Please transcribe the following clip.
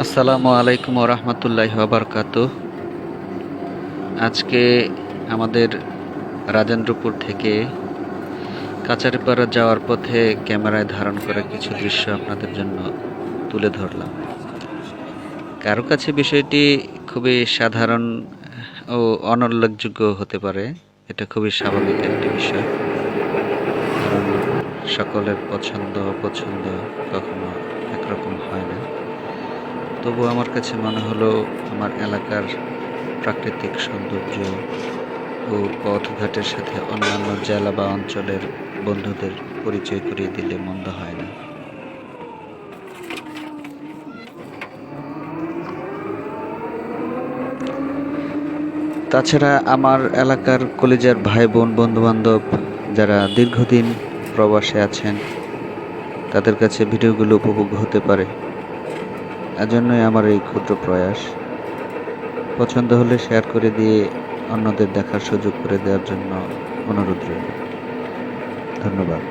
আসসালামু আলাইকুম রহমতুল্লাহ বারকাত আজকে আমাদের রাজেন্দ্রপুর থেকে কাচারিপাড়া যাওয়ার পথে ক্যামেরায় ধারণ করা কিছু দৃশ্য আপনাদের জন্য তুলে ধরলাম। কারও কাছে বিষয়টি খুবই সাধারণ ও অনুল্লেখযোগ্য হতে পারে, এটা খুবই স্বাভাবিক একটি বিষয়। সকলের পছন্দ অপছন্দ কখনো একরকম হয় না। তবু আমার কাছে মনে হলো আমার এলাকার প্রাকৃতিক সৌন্দর্য ও পথঘাটের সাথে অন্যান্য জেলা বা অঞ্চলের বন্ধুদের পরিচয় করিয়ে দিলে মন্দ হয় না। তাছাড়া আমার এলাকার কলেজের ভাই বোন বন্ধুবান্ধব যারা দীর্ঘদিন প্রবাসে আছেন, তাদের কাছে ভিডিওগুলো উপভোগ হতে পারে। এজন্যই আমার এই ক্ষুদ্র প্রয়াস। পছন্দ হলে শেয়ার করে দিয়ে অন্যদের দেখার সুযোগ করে দেওয়ার জন্য অনুরোধ রইল। ধন্যবাদ।